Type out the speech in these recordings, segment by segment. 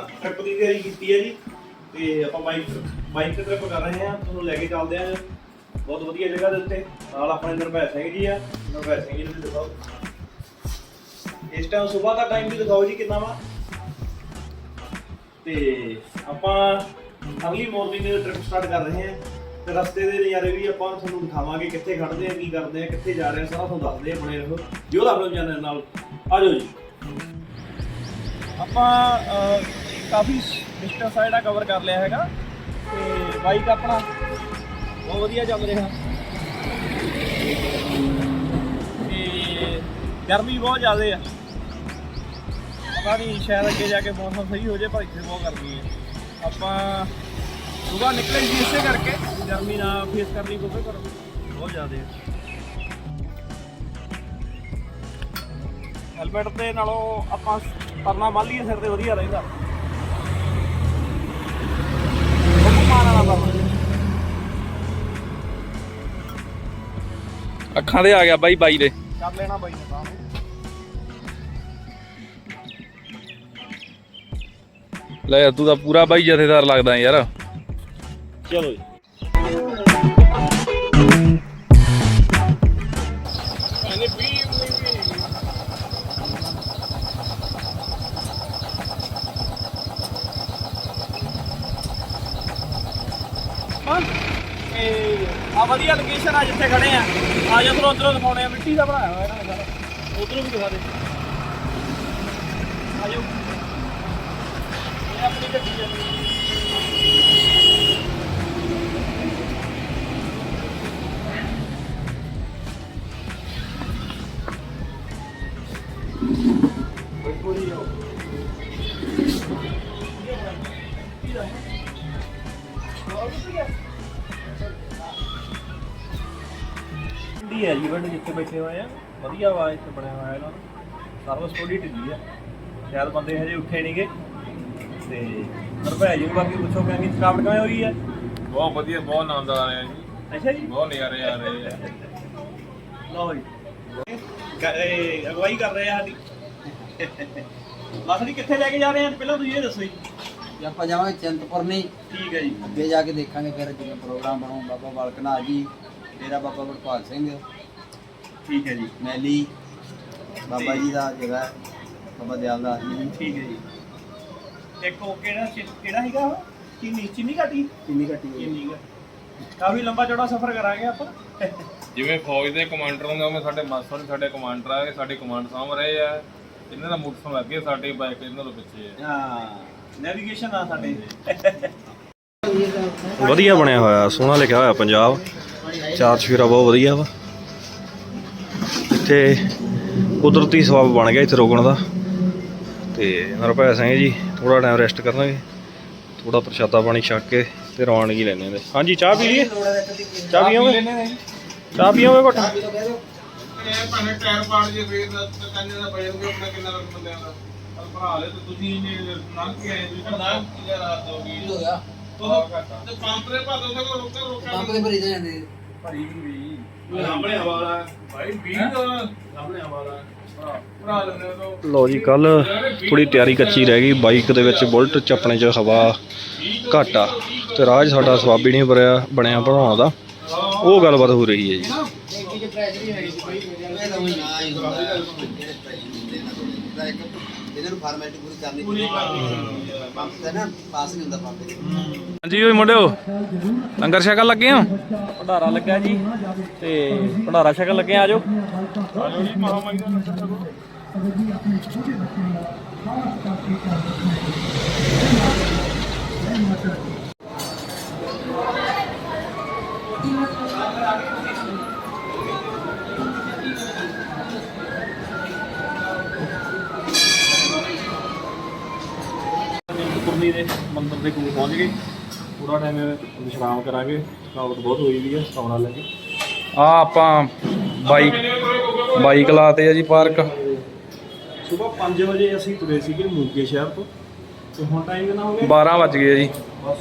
Trip ਦੀ ਤਿਆਰੀ ਕੀਤੀ ਹੈ ਜੀ। ਤੇ ਆਪਾਂ ਬਾਈਕ ਬਾਈਕ ਟ੍ਰਿਪ ਕਰ ਰਹੇ ਹਾਂ। ਤੁਹਾਨੂੰ ਲੈ ਕੇ ਚੱਲਦੇ ਹਾਂ। ਬਹੁਤ ਵਧੀਆ ਜਗ੍ਹਾ ਦੇ ਉੱਤੇ। ਨਾਲ ਆਪਣੇ ਨਿਰਭੈ ਸਿੰਘ ਜੀ ਆ। ਨਿਰਭੈ ਸਿੰਘ ਜੀ ਨੂੰ ਦਿਖਾਓ। ਇਸ ਟਾਈਮ ਸਵੇਰ ਦਾ ਟਾਈਮ ਵੀ ਦਿਖਾਓ ਜੀ ਕਿੰਨਾ ਵਾ। ਤੇ ਆਪਾਂ ਅਗਲੀ ਮਾਰਨਿੰਗ ਦੇ ਟ੍ਰਿਪ ਸਟਾਰਟ ਕਰ ਰਹੇ ਹਾਂ। ਤੇ ਰਸਤੇ ਦੇ ਨਜ਼ਾਰੇ ਵੀ ਆਪਾਂ ਤੁਹਾਨੂੰ ਦਿਖਾਵਾਂਗੇ ਕਿੱਥੇ ਖੜਦੇ ਆ, ਕੀ ਕਰਦੇ ਆ, ਕਿੱਥੇ ਜਾ ਰਹੇ ਆ। ਸਾਰਾ ਤੁਹਾਨੂੰ ਦੱਸਦੇ ਆ ਬਣੇ ਰਹੋ ਜਿਉਂ ਦਾ ਆਪਣੇ ਚੈਨਲ ਨਾਲ। ਆ ਜਾਓ ਜੀ। ਆਪਾਂ ਕਾਫੀ ਡਿਸਟੈਂਸ ਆ ਜਿਹੜਾ ਕਵਰ ਕਰ ਲਿਆ ਹੈਗਾ ਤੇ ਬਾਈਕ ਆਪਣਾ ਬਹੁਤ ਵਧੀਆ ਚੱਲ ਰਿਹਾ। ਤੇ ਗਰਮੀ ਬਹੁਤ ਜ਼ਿਆਦਾ ਆ। ਪਤਾ ਨਹੀਂ ਸ਼ਾਇਦ ਅੱਗੇ ਜਾ ਕੇ ਮੌਸਮ ਸਹੀ ਹੋ ਜਾਏ ਪਰ ਇੱਥੇ ਬਹੁਤ ਗਰਮੀ ਹੈ ਆਪਾਂ ਸੁਬਾ ਨਿਕਲੇ ਸੀ ਇਸੇ ਕਰਕੇ ਗਰਮੀ ਨਾ ਫੇਸ ਕਰਨੀ ਪਵੇ, ਪਰ ਬਹੁਤ ਜ਼ਿਆਦਾ ਹੈ ਹੈਲਮਟ ਦੇ ਨਾਲੋਂ ਆਪਾਂ ਪਰਨਾ ਬੰਨ ਲਈਏ, ਸਿਰ ਤੇ ਵਧੀਆ ਰਹਿੰਦਾ। ਅੱਖਾਂ ਦੇ ਆ ਗਿਆ ਬਾਈ ਬਾਈ ਦੇ। ਕਰ ਲੈਣਾ ਬਾਈ ਨੇ ਤਾਂ। ਲੈ ਤੂੰ ਤਾਂ ਪੂਰਾ ਬਾਈ ਜਥੇਦਾਰ ਲੱਗਦਾ ਯਾਰ। ਚਲੋ ਜੀ। ਆ ਵਧੀਆ ਲੋਕੇਸ਼ਨ ਆ, ਜਿੱਥੇ ਖੜੇ ਆ। ਆ ਜਾ ਤੁਹਾਨੂੰ ਅੰਦਰੋਂ ਦਿਖਾਉਣੇ ਆ, ਮਿੱਟੀ ਦਾ ਬਣਾਇਆ ਹੋਇਆ ਇਹਨਾਂ ਨੇ ਸਾਰਾ। ਉਧਰੋਂ ਵੀ ਦਿਖਾ ਦੇ। ਆ ਜਾਓ। ਇਹ ਆਪਣੀ ਗੱਡੀ ਹੈ ਜਿੱਥੇ ਬੈਠੇ ਹੋਏ ਆ। ਵਧੀਆ ਵਾ ਇੱਥੇ ਬਣਿਆ ਹੋਇਆ ਇਹਨਾਂ ਦਾ ਸਰਵਿਸ ਥੋੜੀ ਢਿੱਲੀ ਆ। ਸ਼ਾਇਦ ਬੰਦੇ ਹਜੇ ਉੱਠੇ ਨਹੀਂਗੇ ਤੇ ਨਰਭੈ ਜੀ ਨੂੰ ਬਾਕੀ ਪੁੱਛੋ ਕਿ ਇੰਨੀ ਥਕਾਵਟ ਕਿਵੇਂ ਹੋਈ ਹੈ ਬਹੁਤ ਵਧੀਆ ਬਹੁਤ ਆਨੰਦ ਆ ਰਿਹਾ ਜੀ। ਅੱਛਾ ਜੀ। ਬਹੁਤ ਨਜ਼ਾਰੇ ਆ ਰਹੇ ਆ। ਲਓ ਜੀ। ਇਹ ਅਗਵਾਈ ਕਰ ਰਹੇ ਆ ਸਾਡੀ। ਲਾਸੜੀ ਕਿੱਥੇ ਲੈ ਕੇ ਜਾ ਰਹੇ ਆ? ਪਹਿਲਾਂ ਤੁਸੀਂ ਇਹ ਦੱਸੋ ਜੀ। ਜੇ ਆਪਾਂ ਜਾਵਾਂਗੇ ਚਿੰਤਪੁਰਨੀ ਠੀਕ ਹੈ ਜੀ। ਅੱਗੇ ਜਾ ਕੇ ਦੇਖਾਂਗੇ ਫਿਰ ਜਿਵੇਂ ਪ੍ਰੋਗਰਾਮ ਬਣੂ। ਬਾਬਾ ਬਾਲਕਨਾ ਜੀ ਡੇਰਾ ਬਾਬਾ ਗੁਰਪਾਲ ਸਿੰਘ। ਠੀਕ ਹੈ ਜੀ। ਮੈਲੀ ਬਾਬਾ ਜੀ ਦਾ ਜਗ੍ਹਾ ਹੈ, ਬਾਬਾ ਦਿਆਲਦਾਸ ਜੀ। ਦੀ ਠੀਕ ਹੈ ਜੀ। ਇੱਕ ਉਹ ਕਿਹੜਾ ਕਿਹੜਾ ਹੈਗਾ ਉਹ? ਚੀਨੀ ਚੀਨੀ ਘਾਟੀ? ਕਿੰਨੀ ਘੱਟੀ ਹੋਈ ਚੀਨੀ ਕਾਫੀ ਲੰਬਾ ਚੌੜਾ ਸਫ਼ਰ ਕਰਾਂਗੇ ਆਪਾਂ। ਜਿਵੇਂ ਫੌਜ ਦੇ ਕਮਾਂਡਰ ਹੁੰਦੇ ਉਵੇਂ ਸਾਡੇ ਮਾਸਟਰ ਵੀ ਸਾਡੇ ਕਮਾਂਡਰ ਆ ਇਹ ਸਾਡੇ ਕਮਾਂਡ ਸਾਂਭ ਰਹੇ ਆ। ਇਹਨਾਂ ਦਾ ਮੋਟਰਸਾਈਕਲ ਅੱਗੇ ਸਾਡੇ ਬਾਈਕ ਇਹਨਾਂ ਤੋਂ ਪਿੱਛੇ ਆ। ਹਾਂ ਨੈਵੀਗੇਸ਼ਨ ਆ ਸਾਡੇ। ਵਧੀਆ ਬਣਿਆ ਹੋਇਆ ਸੋਹਣਾ ਲਿਖਿਆ ਹੋਇਆ ਪੰਜਾਬ। ਚਾਰ ਚਫੇਰਾ ਬਹੁਤ ਵਧੀਆ ਵਾ। ਇੱਥੇ ਕੁਦਰਤੀ ਸਬਬ ਬਣ ਗਿਆ ਇੱਥੇ ਰੋਕਣ ਦਾ। ਤੇ ਨਰਭੈ ਸਿੰਘ ਜੀ ਥੋੜਾ ਟਾਈਮ ਰੈਸਟ ਕਰਾਂਗੇ ਥੋੜਾ ਪ੍ਰਸ਼ਾਦਾ ਪਾਣੀ ਛਕ ਕੇ ਤੇ ਰਵਾਨਗੀ ਲੈਣੇ ਨੇ ਹਾਂਜੀ, ਚਾਹ ਪੀ ਲਈਏ? ਚਾਹ ਪੀਓਗੇ ਚਾਹ ਪੀਓਗੇ ਘੁੱਟ? ਇਹ ਭਾਵੇਂ ਟਾਇਰ ਪਾੜ ਜੇ ਫੇਰ ਕੰਨੇ ਦਾ ਬਜਟ ਵੀ ਆਪਣਾ ਕਿੰਨਾ ਲੱਗ ਬੰਦਿਆਂ ਦਾ ਭਰਾ ਲੈ ਤੇ ਤੁਸੀਂ ਨੇ ਲੰਘ ਕੇ ਆਏ ਤੁਸੀਂ ਨਾ ਕੀ ਰਾਤ ਹੋ ਗਈ ਹੋ ਗਿਆ ਤੇ ਪੰਪ ਦੇ ਭਾਦੋਂ ਤੱਕ ਰੋਕਾ ਰੋਕਾ ਪੰਪ ਦੇ ਭਰੀ ਜਾਂਦੇ। ਭਰੀ ਵੀ। ਸਾਹਮਣੇ ਹਵਾਲਾ ਭਾਈ 20 ਦਾ ਸਾਹਮਣੇ ਹਵਾਲਾ ਭਰਾ ਲੈਣੇ ਤੋਂ। ਲਓ ਜੀ ਕੱਲ ਥੋੜੀ ਤਿਆਰੀ ਕੱਚੀ ਰਹਿ ਗਈ। ਬਾਈਕ ਦੇ ਵਿੱਚ ਬੁਲਟ ਚ ਆਪਣੇ ਚ ਹਵਾ ਘੱਟ। ਆ ਤੇ ਰਾਜ ਸਾਡਾ ਸਵਾਬੀ ਨਹੀਂ ਬਣਿਆ ਬਣਿਆ ਬਣਾਉਣ ਦਾ। ਉਹ ਗੱਲਬਾਤ ਹੋ ਰਹੀ ਹੈ ਜੀ। ਇਹਨਾਂ ਨੂੰ ਫਾਰਮੈਲਿਟੀ ਪੂਰੀ ਕਰਨੀ ਪੂਰੀ ਕਰਨੀ ਪੰਪ ਤੇ ਨਾ ਪਾਸ ਨਹੀਂ ਹੁੰਦਾ ਪੰਪ ਤੇ ਹਾਂਜੀ ਓਏ ਮੁੰਡਿਓ ਲੰਗਰ ਛਕਣ ਲੱਗੇ ਹੋ? ਭੰਡਾਰਾ ਲੱਗਾ ਜੀ ਤੇ ਭੰਡਾਰਾ ਛਕਣ ਲੱਗੇ ਆ ਜਾਓ ਕੁਰਨੀ ਦੇ ਮੰਦਰ ਦੇ ਕੋਲ ਪਹੁੰਚ ਗਏ। ਪੂਰਾ ਟਾਈਮ ਵਿਸ਼ਰਾਮ ਕਰਾਂਗੇ। ਥਕਾਵਟ ਬਹੁਤ ਹੋਈ ਵੀ ਹੈ ਸੌਣਾ ਲੈ ਕੇ ਆ ਆਪਾਂ ਬਾਈਕ ਬਾਈਕ ਲਾਤੇ ਆ ਜੀ ਪਾਰਕ। ਸਵੇਰ 5 ਵਜੇ ਅਸੀਂ ਤੁਰੇ ਸੀਗੇ ਮੂਕੇ ਸ਼ਹਿਰ ਤੋਂ। ਤੇ ਹੁਣ ਟਾਈਮ ਕਿੰਨਾ ਹੋ ਗਿਆ? 12 ਵੱਜ ਗਏ ਆ ਜੀ। ਬਸ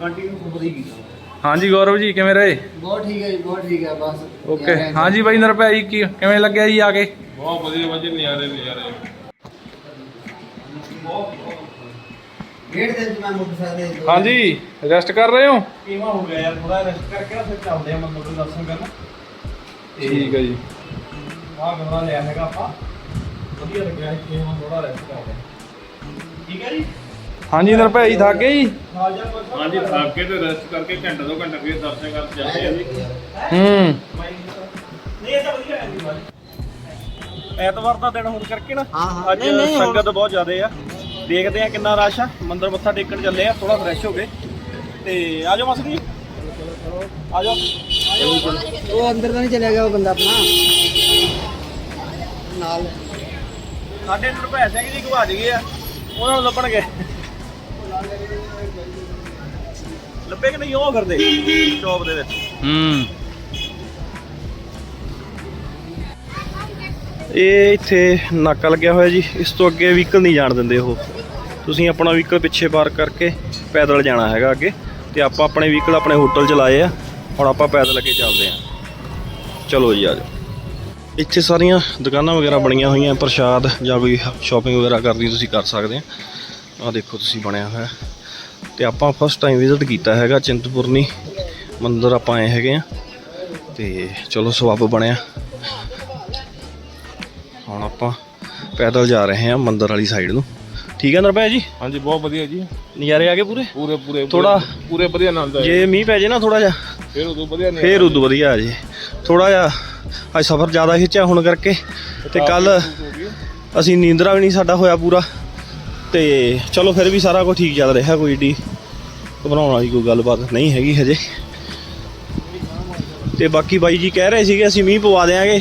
ਕੰਟੀਨਿਊ ਹੀ ਕੀਤਾ। ਹਾਂਜੀ ਗੌਰਵ ਜੀ ਕਿਵੇਂ ਰਹੇ? ਬਹੁਤ ਠੀਕ ਹੈ ਜੀ ਬਹੁਤ ਠੀਕ ਹੈ ਬਸ। ਓਕੇ ਹਾਂਜੀ ਬਾਈ ਨਰਪੈ ਜੀ ਕਿਵੇਂ ਲੱਗਿਆ ਜੀ ਆ ਕੇ? ਬਹੁਤ ਵਧੀਆ ਵਧੀਆ ਨਜ਼ਾਰੇ ਨਜ਼ਾਰੇ। ਡੇਢ ਦਿਨ ਚ ਮੈਂ ਮੋਟਰਸਾਈਕਲ ਤੇ ਹਾਂਜੀ ਰੈਸਟ ਕਰ ਰਹੇ ਹੋ? ਕੀਮਾ ਹੋ ਗਿਆ ਯਾਰ? ਥੋੜਾ ਰੈਸਟ ਕਰਕੇ ਨਾ ਫਿਰ ਚੱਲਦੇ ਆ ਮੰਦਰ ਦੇ ਦਰਸ਼ਨ ਕਰਨ ਠੀਕ ਹੈ ਜੀ। ਆਹ ਕਮਰਾ ਲਿਆ ਹੈਗਾ ਆਪਾਂ। ਵਧੀਆ ਲੱਗਿਆ ਇੱਥੇ ਹੁਣ ਥੋੜਾ ਰੈਸਟ ਕਰਦੇ ਹਾਂ। ਠੀਕ ਹੈ ਜੀ? ਹਾਂਜੀ ਨਿਰਭੈ ਜੀ ਥੱਕ ਗਏ ਜੀ? ਹਾਂਜੀ ਥੱਕ ਕੇ ਤੇ ਰੈਸਟ ਕਰਕੇ ਘੰਟਾ ਦੋ ਘੰਟਾ ਫਿਰ ਦਰਸ਼ਨ ਕਰਨ ਜਾਂਦੇ ਆ ਜੀ। ਹੂੰ। ਨਹੀਂ ਇਹ ਤਾਂ ਵਧੀਆ ਹੈ ਜੀ। ਐਤਵਾਰ ਦਾ ਦਿਨ ਹੋਣ ਕਰਕੇ ਨਾ ਹਾਂ, ਹਾਂ। ਅੱਜ ਨਹੀਂ, ਨਹੀਂ, ਹੁਣ- ਸੰਗਤ ਬਹੁਤ ਜ਼ਿਆਦੇ ਆ। ਦੇਖਦੇ ਆ ਕਿੰਨਾ ਰਸ਼ ਆ। ਮੰਦਰ ਮੱਥਾ ਟੇਕਣ ਚੱਲੇ ਆ ਥੋੜਾ ਫਰੈਸ਼ ਹੋ ਗਏ। ਤੇ ਆ ਜਾਓ ਮਸਰੀ ਆ ਜਾਓ। ਉਹ ਅੰਦਰ ਤਾਂ ਨਹੀਂ ਚਲਿਆ ਗਿਆ ਉਹ ਬੰਦਾ ਆਪਣਾ। ਨਾਲ। ਸਾਡੇ ਨਿਰਭੈ ਸਿੰਘ ਜੀ ਗਵਾਚ ਗਏ ਆ। ਉਹਨਾਂ ਨੂੰ ਲੱਭਣਗੇ ਲੱਭੇ ਕਿ ਨਹੀਂ ਉਹ ਫਿਰਦੇ ਸ਼ੌਪ ਦੇ ਵਿੱਚ ਹੂੰ। ਇਹ ਇੱਥੇ ਨਾਕਾ ਲੱਗਿਆ ਹੋਇਆ ਜੀ। ਇਸ ਤੋਂ ਅੱਗੇ ਵਹੀਕਲ ਨਹੀਂ ਜਾਣ ਦਿੰਦੇ ਉਹ। ਤੁਸੀਂ ਆਪਣਾ ਵਹੀਕਲ ਪਿੱਛੇ ਪਾਰ ਕਰਕੇ ਪੈਦਲ ਜਾਣਾ ਹੈਗਾ ਅੱਗੇ। ਤੇ ਆਪਾਂ ਆਪਣੇ ਵਹੀਕਲ ਆਪਣੇ ਹੋਟਲ 'ਚ ਲਾਏ ਆ। ਹੁਣ ਆਪਾਂ ਪੈਦਲ ਅੱਗੇ ਚੱਲਦੇ ਆ। ਚਲੋ ਜੀ, ਆ ਜਾਓ। ਇੱਥੇ ਸਾਰੀਆਂ ਦੁਕਾਨਾਂ ਵਗੈਰਾ ਬਣੀਆਂ ਹੋਈਆਂ। ਪ੍ਰਸ਼ਾਦ ਜਾਂ ਕੋਈ ਸ਼ਾਪਿੰਗ ਵਗੈਰਾ ਕਰਨੀ ਤੁਸੀਂ ਕਰ ਸਕਦੇ ਆ। ਆ ਦੇਖੋ ਤੁਸੀਂ ਬਣਿਆ ਹੋਇਆ। ਤੇ ਆਪਾਂ ਫਸਟ ਟਾਈਮ ਵਿਜ਼ਿਟ ਕੀਤਾ ਹੈਗਾ ਚਿੰਤਪੁਰਨੀ ਮੰਦਿਰ। ਆਪਾਂ ਆਏ ਹੈਗੇ ਆ। ਤੇ ਚਲੋ ਸਵਾਬ ਬਣਿਆ। ਹੁਣ ਆਪਾਂ ਪੈਦਲ ਜਾ ਰਹੇ ਹਾਂ ਮੰਦਿਰ ਵਾਲੀ ਸਾਈਡ ਨੂੰ। ਠੀਕ ਹੈ ਨਰਪੈ ਜੀ? ਹਾਂਜੀ ਬਹੁਤ ਵਧੀਆ ਜੀ। ਨਜ਼ਾਰੇ ਆ ਗਏ ਪੂਰੇ? ਪੂਰੇ ਪੂਰੇ ਥੋੜਾ- ਪੂਰੇ ਵਧੀਆ ਆਨੰਦ ਆਇਆ ਜੇ ਮੀਂਹ ਪੈ ਜੇ ਨਾ ਥੋੜਾ ਜਿਹਾ ਫਿਰ ਉਦੋਂ ਵਧੀਆ ਨਹੀਂ ਫੇਰ ਉਦੋਂ ਵਧੀਆ ਆ ਜੇ। ਥੋੜਾ ਜਿਹਾ ਅੱਜ ਸਫ਼ਰ ਜ਼ਿਆਦਾ ਖਿੱਚਿਆ ਹੁਣ ਕਰਕੇ ਤੇ ਕੱਲ ਅਸੀਂ ਨੀਂਦਰਾ ਵੀ ਨਹੀਂ ਸਾਡਾ ਹੋਇਆ ਪੂਰਾ। ਤੇ ਚਲੋ ਫਿਰ ਵੀ ਸਾਰਾ ਕੁਝ ਠੀਕ ਚੱਲ ਰਿਹਾ ਕੋਈ ਏਡੀ ਘਬਰਾਉਣ ਵਾਲੀ ਕੋਈ ਗੱਲਬਾਤ ਨਹੀਂ ਹੈਗੀ ਹਜੇ। ਤੇ ਬਾਕੀ ਬਾਈ ਜੀ ਕਹਿ ਰਹੇ ਸੀਗੇ ਅਸੀਂ ਮੀਂਹ ਪਵਾ ਦੇਾਂਗੇ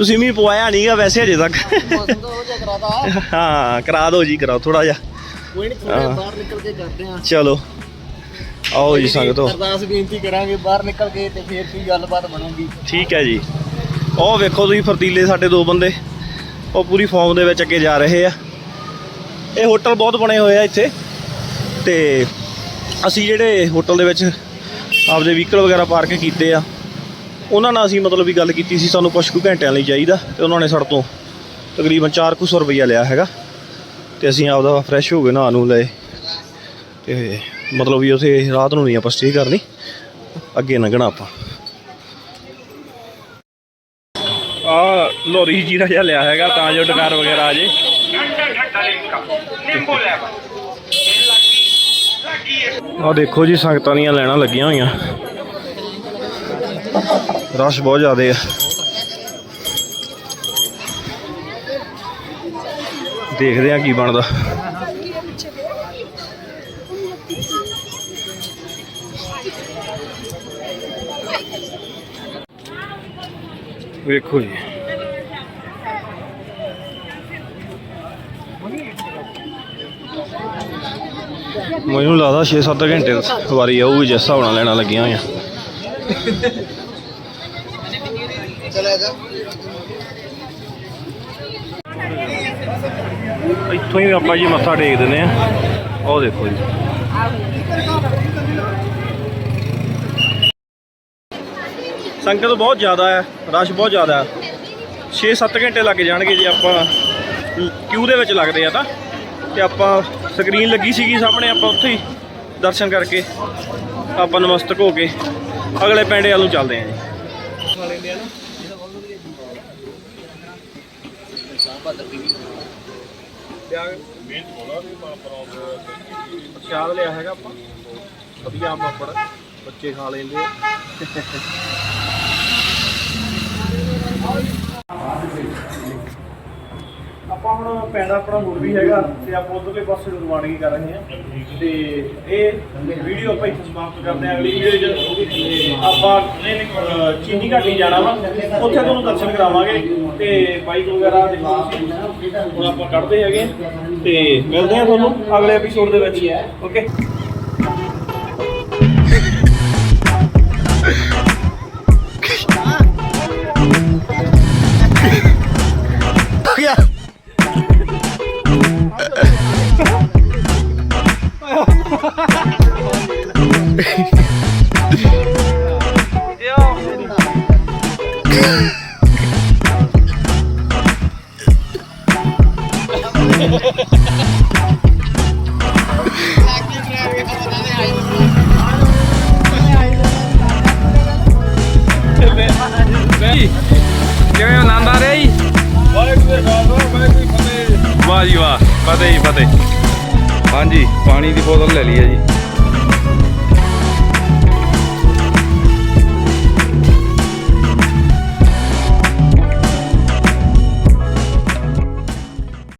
ਤੁਸੀਂ ਮੀਂਹ ਪਵਾਇਆ ਨਹੀਂਗਾ ਵੈਸੇ ਹਜੇ ਤੱਕ। ਮੌਸਮ ਤਾਂ ਹੋ ਜਾ ਕਰਾਤਾ। ਹਾਂ ਕਰਾ ਦਿਓ ਜੀ ਕਰਾਓ ਥੋੜਾ ਜਿਹਾ। ਕੋਈ ਨਹੀਂ ਹਾਂ। ਬਾਹਰ ਨਿਕਲ ਕੇ ਕਰਦੇ ਆ। ਚਲੋ। ਆਓ ਜੀ ਸੰਗਤੋ ਅਰਦਾਸ ਬੇਨਤੀ ਕਰਾਂਗੇ ਬਾਹਰ ਨਿਕਲ ਕੇ ਤੇ ਫੇਰ ਕੀ ਗੱਲਬਾਤ ਬਣੂਗੀ। ਠੀਕ ਹੈ ਜੀ। ਉਹ ਵੇਖੋ ਤੁਸੀਂ ਫਰਤੀਲੇ ਸਾਡੇ ਦੋ ਬੰਦੇ। ਉਹ ਪੂਰੀ ਫਾਰਮ ਦੇ ਵਿੱਚ ਅੱਗੇ ਜਾ ਰਹੇ ਆ। ਇਹ ਹੋਟਲ ਬਹੁਤ ਬਣੇ ਹੋਏ ਆ ਇੱਥੇ। ਤੇ ਅਸੀਂ ਜਿਹੜੇ ਹੋਟਲ ਦੇ ਵਿੱਚ ਆਪਦੇ ਵਹੀਕਲ ਵਗੈਰਾ ਪਾਰਕ ਕੀਤੇ ਆ। ਉਹਨਾਂ ਨਾਲ ਅਸੀਂ ਮਤਲਬ ਵੀ ਗੱਲ ਕੀਤੀ ਸੀ ਸਾਨੂੰ ਕੁਝ ਕੁ ਘੰਟਿਆਂ ਲਈ ਚਾਹੀਦਾ ਤੇ ਉਹਨਾਂ ਨੇ ਸਾਡੇ ਤੋਂ ਤਕਰੀਬਨ 400 ਰੁਪਈਆ ਲਿਆ ਹੈਗਾ ਤੇ ਅਸੀਂ ਆਪਦਾ ਫਰੈਸ਼ ਹੋ ਗਏ ਨਹਾ ਨੂੰ ਲਏ ਤੇ ਮਤਲਬ ਵੀ ਉਥੇ ਰਾਤ ਨੂੰ ਨਹੀਂ ਆਪਾਂ ਸਟੇ ਕਰਨੀ ਅੱਗੇ ਲੰਘਣਾ ਆਪਾਂ। ਆ ਲੋਰੀ ਜੀਰਾ ਜਿਹਾ ਲਿਆ ਹੈਗਾ ਤਾਂ ਜੋ ਡਕਾਰ ਵਗੈਰਾ ਆ ਜੇ। ਆ ਦੇਖੋ ਜੀ ਸੰਗਤਾਂ ਦੀਆਂ ਲੈਣਾ ਲੱਗੀਆਂ ਹੋਈਆਂ। ਰਸ਼ ਬਹੁਤ ਜ਼ਿਆਦਾ ਆ। ਦੇਖਦੇ ਆ ਕੀ ਬਣਦਾ। ਵੇਖੋ ਜੀ। ਮੈਨੂੰ ਲੱਗਦਾ 6-7 ਘੰਟੇ ਵਾਰੀ ਆਊਗੀ, ਜਿਸ ਹਿਸਾਬ ਨਾਲ ਲੈਣਾ ਲੱਗੀਆਂ ਹੋਈਆਂ। ਇੱਥੋਂ ਹੀ ਆਪਾਂ ਜੀ ਮੱਥਾ ਟੇਕ ਦਿੰਦੇ ਆ ਉਹ ਦੇਖੋ ਜੀ। ਸੰਗਤ ਬਹੁਤ ਜ਼ਿਆਦਾ ਹੈ, ਰਸ਼ ਬਹੁਤ ਜ਼ਿਆਦਾ ਹੈ। 6-7 ਘੰਟੇ ਲੱਗ ਜਾਣਗੇ ਜੇ ਆਪਾਂ ਕਿਊ ਦੇ ਵਿੱਚ ਲੱਗਦੇ ਆ ਤਾਂ। ਤੇ ਆਪਾਂ ਸਕਰੀਨ ਲੱਗੀ ਸੀਗੀ ਸਾਹਮਣੇ, ਆਪਾਂ ਉੱਥੇ ਹੀ ਦਰਸ਼ਨ ਕਰਕੇ ਆਪਾਂ ਨਮਸਤਕ ਹੋ ਕੇ ਅਗਲੇ ਪਿੰਡ ਵੱਲ ਨੂੰ ਚੱਲਦੇ ਆਂ ਜੀ। ਪ੍ਰਸ਼ਾਦ ਲਿਆ ਹੈਗਾ ਆਪਾਂ। ਵਧੀਆ ਪਾਪੜ ਬੱਚੇ ਖਾ ਲੈਂਦੇ ਆ। ਆਪਾਂ ਹੁਣ ਪਿੰਡ ਆਪਣਾ ਮੁੜ ਵੀ ਹੈਗਾ ਤੇ ਆਪਾਂ ਉਧਰਲੇ ਪਾਸੇ ਰਵਾਨਗੀ ਕਰ ਰਹੇ ਹਾਂ। ਤੇ ਇਹ ਵੀਡੀਓ ਆਪਾਂ ਇੱਥੇ ਸਮਾਪਤ ਕਰਦੇ ਹਾਂ। ਅਗਲੀ ਵੀਡੀਓ 'ਚ ਆਪਾਂ ਚੀਨੀ ਘਾਟੀ ਜਾਣਾ ਵਾ। ਉੱਥੇ ਤੁਹਾਨੂੰ ਦਰਸ਼ਨ ਕਰਾਵਾਂਗੇ। ਤੇ ਬਾਈਕ ਵਗੈਰਾ ਦੇਖੋ ਤੁਸੀਂ। ਹੁਣ ਆਪਾਂ ਕੱਢਦੇ ਹੈਗੇ। ਤੇ ਮਿਲਦੇ ਹਾਂ ਤੁਹਾਨੂੰ ਅਗਲੇ ਐਪੀਸੋਡ ਦੇ ਵਿੱਚ। ਓਕੇ ਕਿਵੇਂ ਆਨੰਦ ਆ ਰਿਹਾ ਜੀ ਵਾਹ ਜੀ ਵਾਹ, ਫਤਿਹ ਜੀ, ਫਤਿਹ। ਹਾਂਜੀ, ਪਾਣੀ ਦੀ ਬੋਤਲ ਲੈ ਲਈ ਹੈ ਜੀ।